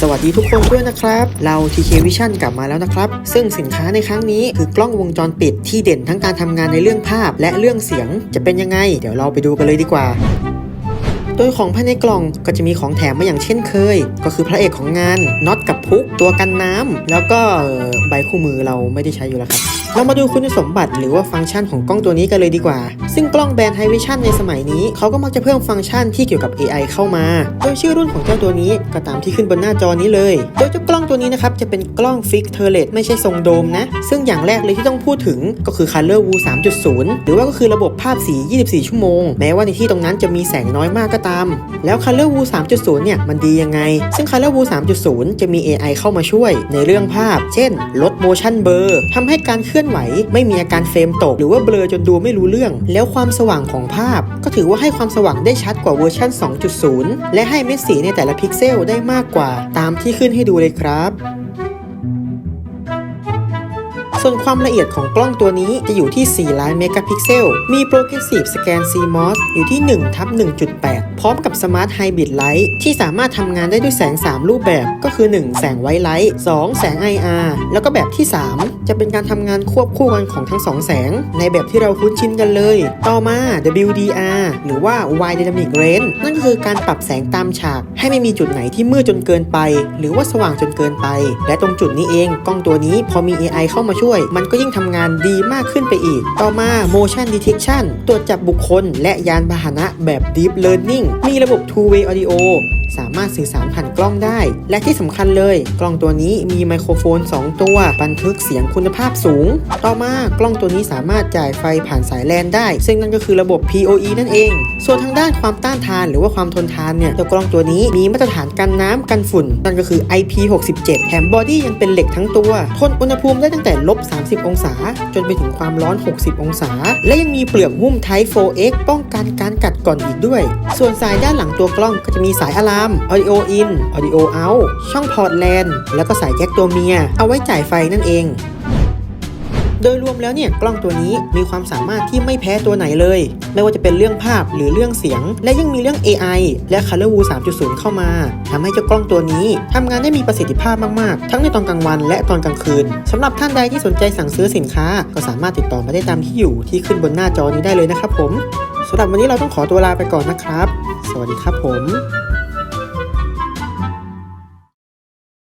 สวัสดีทุกคนด้วยนะครับ เรา TK Vision กลับมาแล้วนะครับ ซึ่งสินค้าในครั้งนี้คือกล้องวงจรปิดที่เด่นทั้งการทำงานในเรื่องภาพ และเรื่องเสียงจะเป็นยังไง เดี๋ยวเราไปดูกันเลยดีกว่าโดยของภายในกล่องก็จะมีของแถมมาอย่างเช่นเคย ก็คือพระเอกของงานน็อตกับพุกตัวกันน้ำแล้วก็ใบคู่มือเราไม่ได้ใช้อยู่แล้วครับ เรามาดูคุณสมบัติหรือว่าฟังก์ชันของกล้องตัวนี้กันเลยดีกว่า ซึ่งกล้องแบรนด์ High Vision ในสมัยนี้ เขาก็มักจะเพิ่มฟังก์ชันที่เกี่ยวกับ AI เข้ามา โดยชื่อรุ่นของเจ้าตัวนี้ก็ตามที่ขึ้นบนหน้าจอนี้เลย โดยเจ้ากล้องตัวนี้นะครับจะเป็นกล้องฟิกเทอร์เลตไม่ใช่ทรงโดมนะ ซึ่งอย่างแรกเลยที่ต้องพูดถึงก็คือ Color View 3.0 หรือว่าก็คือระบบภาพสี 24 ชั่วโมง แม้ว่าในที่ตรงนั้นจะมีแสงน้อยมากก็ตาม แล้ว Color View 3.0 เนี่ยมันดียังไง ซึ่ง Color View 3.0 จะมี AI เข้ามาช่วย ในเรื่องภาพ เช่น ลด motion blur ทำให้การเคลื่อนไหว ไม่มีอาการเฟรมตก หรือว่าเบลอจนดูไม่รู้เรื่อง แล้วความสว่างของภาพ ก็ถือว่าให้ความสว่างได้ชัดกว่าเวอร์ชัน2.0 และให้เม็ดสีในแต่ละพิกเซลได้มากกว่า ตามที่ขึ้นให้ดูเลยครับ ส่วนความละเอียดของกล้องตัวนี้จะอยู่ที่ 4 ล้านเมกะพิกเซล มี Progressive Scan CMOS อยู่ที่1ทับ1.8 พร้อมกับ Smart Hybrid Light ที่สามารถทำงานได้ด้วยแสง 3 รูปแบบ ก็คือ 1 แสงไวไลท์ 2 แสง IR แล้วก็แบบที่ 3 จะเป็นการทำงานควบคู่กันของทั้ง 2 แสง ในแบบที่เราคุ้นชินกันเลย ต่อมา WDR หรือว่า Wide Dynamic Range นั่นก็คือการปรับแสงตามฉาก ให้ไม่มีจุดไหนที่มืดจนเกินไป หรือว่าสว่างจนเกินไป และตรงจุดนี้เองกล้องตัวนี้พอมี AI เข้ามาช่วยมันก็ยิ่งทำงานดีมากขึ้นไปอีก ต่อมา motion detection ตรวจจับบุคคล และยานพาหนะแบบ deep learning มีระบบ two way audio สามารถสื่อสารผ่านกล้องได้ และที่สำคัญเลย กล้องตัวนี้มีไมโครโฟน 2 ตัว บันทึกเสียงคุณภาพสูง ต่อมากล้องตัวนี้สามารถจ่ายไฟผ่านสายแลนได้ ซึ่งนั่นก็คือระบบ PoE นั่นเอง ส่วนทางด้านความต้านทานหรือว่าความทนทานเนี่ยเจ้ากล้องตัวนี้มีมาตรฐานกันน้ำกันฝุ่น นั่นก็คือ IP67 แถมบอดี้ยังเป็นเหล็กทั้งตัว ทนอุณหภูมิได้ตั้งแต่ลบ30 องศา จนไปถึงความร้อน 60 องศา และยังมีเปลือกหุ้ม Type 4X ป้องกันการกัดก่อนอีกด้วย ส่วนสายด้านหลังตัวกล้องก็จะมีสายอะลาม Audio In Audio Out ช่องพอร์ตแลนแล้วก็สายแจ็คตัวเมีย เอาไว้จ่ายไฟนั่นเอง โดยรวมแล้วเนี่ยกล้องตัวนี้มีความสามารถที่ไม่แพ้ตัวไหนเลย ไม่ว่าจะเป็นเรื่องภาพหรือเรื่องเสียง และยังมีเรื่อง AI และ Color View 3.0 เข้ามาทำให้เจ้ากล้องตัวนี้ทำงานได้มีประสิทธิภาพมากๆ ทั้งในตอนกลางวันและตอนกลางคืนสำหรับท่านใดที่สนใจสั่งซื้อสินค้า ก็สามารถติดต่อมาได้ตามที่อยู่ที่ขึ้นบนหน้าจอนี้ได้เลยนะครับผมสำหรับวันนี้เราต้องขอตัวลาไปก่อนนะครับ สวัสดีครับผม